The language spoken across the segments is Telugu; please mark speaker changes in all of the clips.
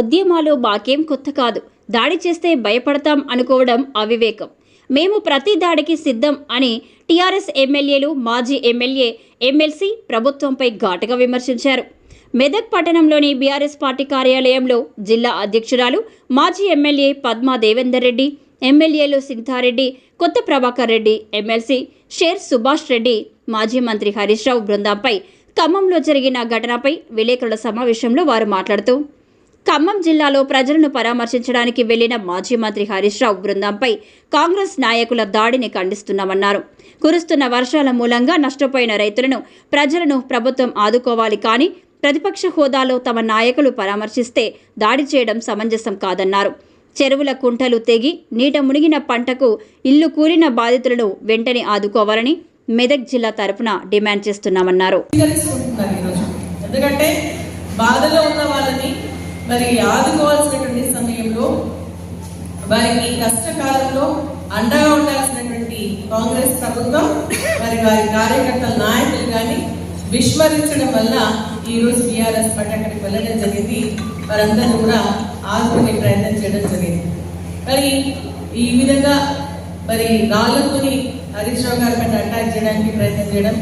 Speaker 1: ఉద్యమాలు మాకేం కొత్త కాదు. దాడి చేస్తే భయపడతాం అనుకోవడం అవివేకం. మేము ప్రతి దాడికి సిద్ధం అని టీఆర్ఎస్ ఎమ్మెల్యేలు మాజీ ఎమ్మెల్యే ఎమ్మెల్సీ ప్రభుత్వంపై ఘాటుగా విమర్శించారు. మెదక్ పట్టణంలోని బీఆర్ఎస్ పార్టీ కార్యాలయంలో జిల్లా అధ్యక్షురాలు మాజీ ఎమ్మెల్యే పద్మా దేవేందర్ రెడ్డి ఎమ్మెల్యేలు సింథారెడ్డి కొత్త ప్రభాకర్ రెడ్డి ఎమ్మెల్సీ షేర్ సుభాష్ రెడ్డి మాజీ మంత్రి హరీష్ రావు బృందంపై ఖమ్మంలో జరిగిన ఘటనపై విలేకరుల సమావేశంలో వారు మాట్లాడుతూ ఖమ్మం జిల్లాలో ప్రజలను పరామర్శించడానికి వెళ్ళిన మాజీ మంత్రి హరీష్ రావు బృందంపై కాంగ్రెస్ నాయకుల దాడిని ఖండిస్తున్నామన్నారు. కురుస్తున్న వర్షాల మూలంగా నష్టపోయిన రైతులను ప్రజలను ప్రభుత్వం ఆదుకోవాలి కానీ ప్రతిపక్ష హోదాలో తమ నాయకులు పరామర్శిస్తే దాడి చేయడం సమంజసం కాదన్నారు. చెరువుల కుంటలు తెగి నీట మునిగిన పంటకు ఇల్లు కూలిన బాధితులను వెంటనే ఆదుకోవాలని మెదక్ జిల్లా తరపున డిమాండ్ చేస్తున్నామన్నారు.
Speaker 2: ఎందుకంటే బాధలో ఉన్న వాళ్ళని మరి ఆదుకోవాల్సినటువంటి సమయంలో వారికి కష్టకాలంలో అండగా ఉండాల్సినటువంటి కాంగ్రెస్ ప్రభుత్వం మరి వారి కార్యకర్తల నాయకులు కానీ విస్మరించడం వల్ల ఈ రోజు బీఆర్ఎస్ పార్టీ అక్కడికి వెళ్ళడం జరిగింది. వారందరూ కూడా ఆదుకునే ప్రయత్నం చేయడం జరిగింది. మరి ఈ విధంగా మరి రాళ్ళతోని హరీష్ రావు గారి పట్ల అటాక్ చేయడానికి ప్రయత్నం చేయడం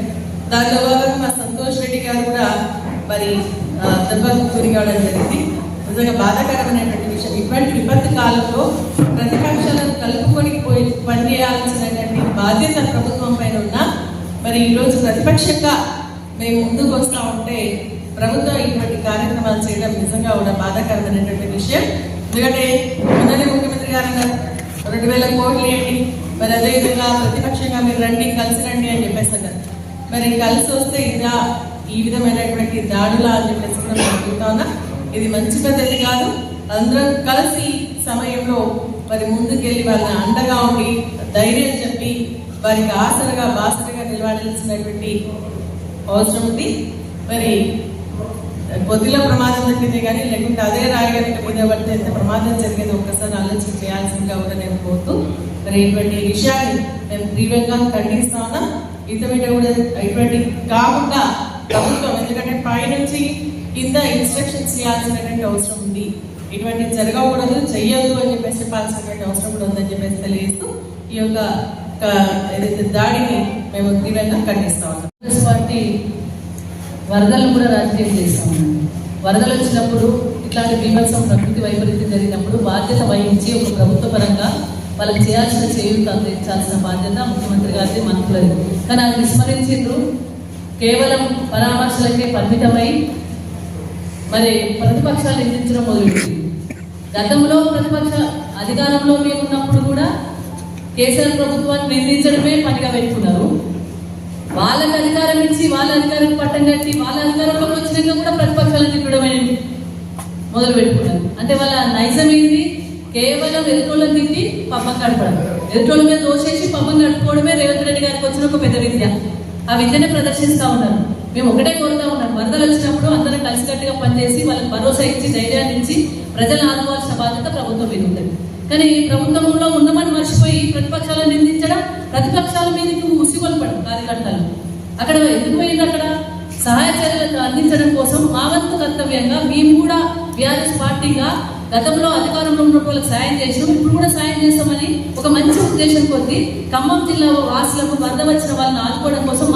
Speaker 2: దానిలో భాగంగా మా సంతోష్ రెడ్డి గారు కూడా మరి దెబ్బకు గురి కావడం జరిగింది. నిజంగా బాధాకరమైనటువంటి విషయం. ఇటువంటి విపత్తు కాలంలో ప్రతిపక్షాలను కలుపుకొని పోయి పనిచేయాల్సినటువంటి బాధ్యత ప్రభుత్వం పైన ఉన్న మరి ఈరోజు ప్రతిపక్షంగా మేము ముందుకు వస్తూ ఉంటే ప్రభుత్వం ఇటువంటి కార్యక్రమాలు చేయడం నిజంగా కూడా బాధాకరమైనటువంటి విషయం. ఎందుకంటే మొన్ననే ముఖ్యమంత్రి గారు రెండు వేల కోట్లు ఏంటి? మరి అదేవిధంగా ప్రతిపక్షంగా మీరు రండి కలిసి రండి అని చెప్పేసి అన్నారు. మరి కలిసి వస్తే ఇదా ఈ విధమైనటువంటి దాడులా అని చెప్పేసి కూడా మేము ఉన్నా. ఇది మంచి పద్ధతి కాదు. అందరం కలిసి సమయంలో మరి ముందుకెళ్ళి వాళ్ళని అండగా ఉండి ధైర్యం చెప్పి వారికి ఆసరగా బాసరగా నిలబడాల్సినటువంటి అవసరం ఉంది. మరి కొద్దిలో ప్రమాదం జరిగింది కానీ లేకుంటే అదే రాయి కనుక మీద పడితే ఎంత ప్రమాదం జరిగేది ఒక్కసారి ఆలోచన చేయాల్సిందిగా కూడా నేను కోరుతూ మరి ఇటువంటి విషయాన్ని మేము తీవ్రంగా ఖండిస్తా ఉన్నాం ఇతమిట కూడా ఇటువంటి కాకుండా ప్రభుత్వం ఎందుకంటే పైనుంచి కింద ఇన్స్ట్రక్షన్స్ చేయాల్సినటువంటి అవసరం ఉంది. ఇటువంటి జరగకూడదు చెయ్యొద్దు అని చెప్పేసి చెప్పాల్సినటువంటి అవసరం కూడా ఉందని చెప్పేసి తెలియజేస్తూ ఈ యొక్క ఏదైతే దాడిని మేము తీవ్రంగా ఖండిస్తా ఉన్నాం.
Speaker 3: కాంగ్రెస్ పార్టీ వరదలను కూడా రాజకీయం చేస్తామండి వరదలు వచ్చినప్పుడు ఇట్లాంటి బీభత్సం ప్రకృతి వైపరీత్యం జరిగినప్పుడు బాధ్యత వహించి ఒక ప్రభుత్వ పరంగా వాళ్ళకి చేయాల్సిన చేయూత అందించాల్సిన బాధ్యత ముఖ్యమంత్రి గారిది మంత్రులది కానీ అది విస్మరించిండ్రు. కేవలం పరామర్శలకే పరిమితమై మరి ప్రతిపక్షాలు నిందించడం మొదలుపెట్టింది. గతంలో ప్రతిపక్ష అధికారంలో మేము ఉన్నప్పుడు కూడా కేసీఆర్ ప్రభుత్వాన్ని నిందించడమే పనిగా పెట్టుకున్నారు. వాళ్ళకి అధికారం ఇచ్చి వాళ్ళ అధికారం పట్టం కట్టి వాళ్ళ అధికారంలోకి వచ్చినాక కూడా ప్రతిపక్షాలను తిట్టడమే మొదలు పెట్టుకున్నారు అంటే వాళ్ళ నైజం ఏంటి? కేవలం ఎదుటోళ్ళని తిట్టి పబ్బం గడపడం ఎదుటోళ్ళ మీద దోషేసి పంపం గడుపుకోవడమే రేవంత్ రెడ్డి గారికి వచ్చిన ఒక పెద్ద విద్య. ఆ విద్యను ప్రదర్శిస్తూ ఉన్నారు. మేము ఒకటే కోరుతా ఉన్నాం. వరదలు వచ్చినప్పుడు అందరం కలిసికట్టుగా పనిచేసి వాళ్ళకి భరోసా ఇచ్చి ధైర్యాన్ని ఇచ్చి ప్రజలను ఆదుకోవాల్సిన బాధ్యత ప్రభుత్వం మీద ఉంటుంది కానీ ప్రభుత్వంలో ఉన్నామని మర్చిపోయి ప్రతిపక్షాలను నిందించడం ప్రతిపక్షాల మీదకి ఉసిగొల్పడం కార్యకర్తలు అక్కడ ఎందుకు పోయింది అక్కడ? సహాయ చర్యలకు అందించడం కోసం మా వంతు కర్తవ్యంగా మేము కూడా బీఆర్ఎస్ పార్టీగా గతంలో అధికారంలో ఉన్న వాళ్ళకి సాయం చేసినాం. ఇప్పుడు కూడా సాయం చేస్తామని ఒక మంచి ఉద్దేశం కొద్ది ఖమ్మం జిల్లా వాసులకు వరద వచ్చిన వాళ్ళని ఆదుకోవడం కోసం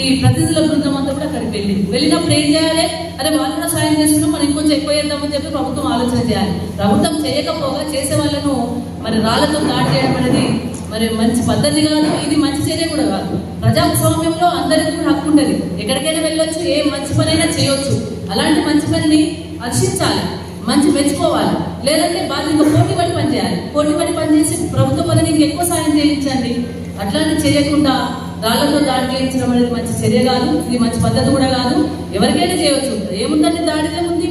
Speaker 3: ఈ ప్రతినిధుల బృందం అంతా కూడా అక్కడికి వెళ్ళింది వెళ్ళినప్పుడు ఏం చేయాలి? అరే వాళ్ళు కూడా సాయం చేసుకున్నాం మనం ఇంకొంచెం ఎక్కువ చేద్దామని చెప్పి ప్రభుత్వం ఆలోచన చేయాలి. ప్రభుత్వం చేయకపోగా చేసే వాళ్ళను మరి రాళ్ళతో దాడి చేయడం అనేది మరి మంచి పద్ధతి కాదు ఇది మంచి చర్య కూడా కాదు. ప్రజాస్వామ్యంలో అందరికీ కూడా హక్కు ఉంటుంది. ఎక్కడికైనా వెళ్ళొచ్చు ఏ మంచి పనైనా చేయొచ్చు. అలాంటి మంచి పనిని హర్షించాలి మంచి మెచ్చుకోవాలి. లేదంటే బాధ్యత పోటీ పడి పనిచేయాలి. పోటీ పడి పనిచేసి ప్రభుత్వ పనిని ఇంకెక్కువ సాయం చేయించండి. అట్లాంటి చేయకుండా రాళ్ళతో దాడి చేయించడం అనేది మంచి చర్య కాదు. ఇది మంచి పద్ధతి కూడా కాదు. ఎవరికైనా చేయవచ్చు ఏముందండి దాడితే ఉంది?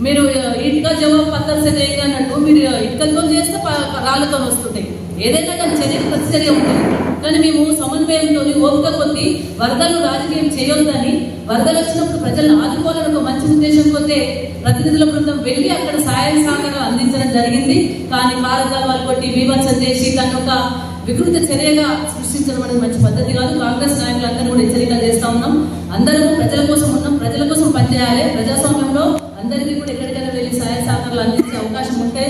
Speaker 3: మీరు ఇటుక జవాబు పక్కన చేయగలనట్టు అన్నట్టు మీరు ఇటుకలతో చేస్తే ప- రాళ్ళతో వస్తుంటాయి ఏదైనా కానీ చర్య ప్రతిచర్య ఉంటుంది. కానీ మేము సమన్వయంతో ఓపిక కొద్ది వరదలు రాజకీయం చేయొద్దని వరదలు వచ్చినప్పుడు ప్రజలను ఆదుకోవాలని ఒక మంచి ఉద్దేశం కొద్దే ప్రతినిధుల బృందం వెళ్ళి అక్కడ సాయం సహకారం అందించడం జరిగింది. కానీ కారకాలు కొట్టి బీభత్సం చేసి తను ఒక వికృత చర్యగా సృష్టించడం అనేది మంచి పద్ధతి కాదు. కాంగ్రెస్ నాయకులందరూ కూడా హెచ్చరిక చేస్తా ఉన్నాం. అందరము ప్రజల కోసం ఉన్నాం. ప్రజల కోసం పనిచేయాలి. ప్రజాస్వామ్యంలో అందరికీ కూడా ఎక్కడికైనా వెళ్ళి సహాయ సహకారాలు అందించే అవకాశం ఉంటే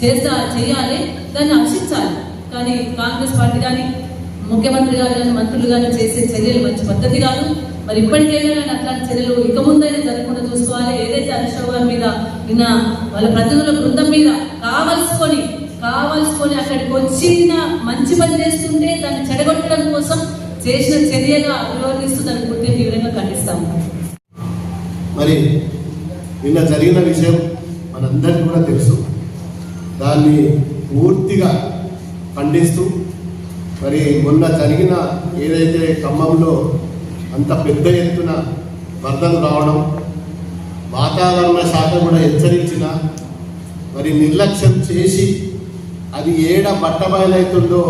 Speaker 3: చేస్తా చేయాలి. దాన్ని రక్షించాలి కానీ కాంగ్రెస్ పార్టీ కానీ ముఖ్యమంత్రి గారు కానీ మంత్రులు కానీ చేసే చర్యలు మంచి పద్ధతి కాదు. మరి ఇప్పటికైనా కానీ అట్లాంటి చర్యలు ఇక ముందైనా జరగకుండా చూసుకోవాలి. ఏదైతే హరీష్ గారి మీద నిన్న వాళ్ళ ప్రతినిధుల బృందం మీద కావలసుకొని కావలసుకొని అక్కడికి వచ్చిన మంచి పని చేస్తుంటే దాన్ని చెడగొట్టడం కోసం చేసిన చర్యగా అభివర్ణిస్తూ దాన్ని పూర్తిగా తీవ్రంగా ఖండిస్తాము.
Speaker 4: మరి నిన్న జరిగిన విషయం మనందరికీ కూడా తెలుసు. దాన్ని పూర్తిగా ఖండిస్తూ మరి మొన్న జరిగిన ఏదైతే ఖమ్మంలో అంత పెద్ద ఎత్తున వరదలు రావడం వాతావరణ శాఖ కూడా హెచ్చరించిన మరి నిర్లక్ష్యం చేసి అది ఏడ బట్టబయలవుతుందో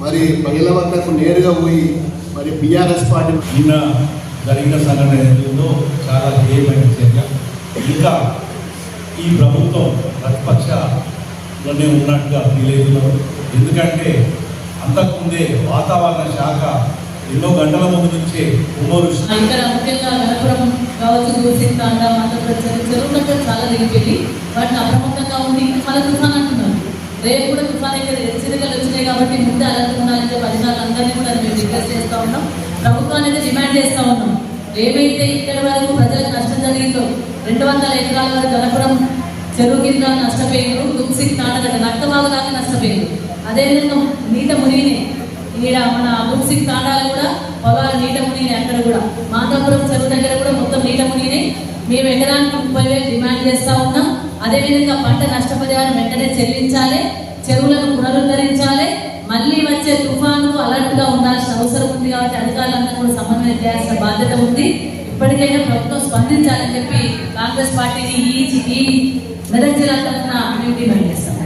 Speaker 4: మరి మహిళ వద్దకు నేరుగా పోయి మరి బీఆర్ఎస్ పార్టీ
Speaker 5: నిన్న జరిగిన సంఘటన ఏదో చాలా హేయమైన చర్య. ఇంకా ఈ ప్రభుత్వం ప్రతిపక్షలోనే ఉన్నట్టుగా ఫీల్ అవుతున్నారు. ఎందుకంటే అంతకుముందే వాతావరణ శాఖ ఎన్నో గంటల ముందు నుంచే ఉమ్మరు
Speaker 3: ఇక్కడ ముఖ్యంగా గణపురం కావచ్చు దూసింతాండ మంత్రప్రచారం చెరువులంటే చాలా దిగిపోయి వాటిని అప్రమత్తంగా ఉండి తుఫాన్ అంటున్నారు. రేపు కూడా తుఫాన్ అయితే హెచ్చరికలు వచ్చినాయి కాబట్టి ముందే అలర్ట్ ఉండాలని చెప్పి అధికారులందరినీ కూడా మేము రిక్వెస్ట్ చేస్తూ ఉన్నాం. ప్రభుత్వాన్ని అయితే డిమాండ్ చేస్తూ ఉన్నాం. ఏవైతే ఇక్కడి వరకు ప్రజలకు నష్టం జరిగిందో రెండు వందల ఎకరాల వరకు గణపురం చెరువు కింద నష్టపోయిండు తులసి తాండ నక్కబాగు దాకా నష్టపోయింది అదేవిధంగా నీట మునిగిని ఈడ మన మున్సిక్ తాండాలు కూడా పొలాలు నీట మునిగిని అక్కడ కూడా. మాతాపురం చెరువు దగ్గర కూడా మొత్తం నీట మునిగిని. మేము ఎకరానికి ముప్పై వేలు డిమాండ్ చేస్తూ ఉన్నాం. అదేవిధంగా పంట నష్టపరిహారం వెంటనే చెల్లించాలి చెరువులను పునరుద్ధరించాలి మళ్ళీ వచ్చే తుఫాను అలర్ట్గా ఉండాల్సిన అవసరం ఉంది కాబట్టి అధికారులంతా కూడా సమన్వయం చేయాల్సిన బాధ్యత ఉంది. ఇప్పటికైనా ప్రభుత్వం స్పందించాలని చెప్పి కాంగ్రెస్ పార్టీని ఈ ఈ మెదక్ జిల్లా తరఫున మేము డిమాండ్ చేస్తాం.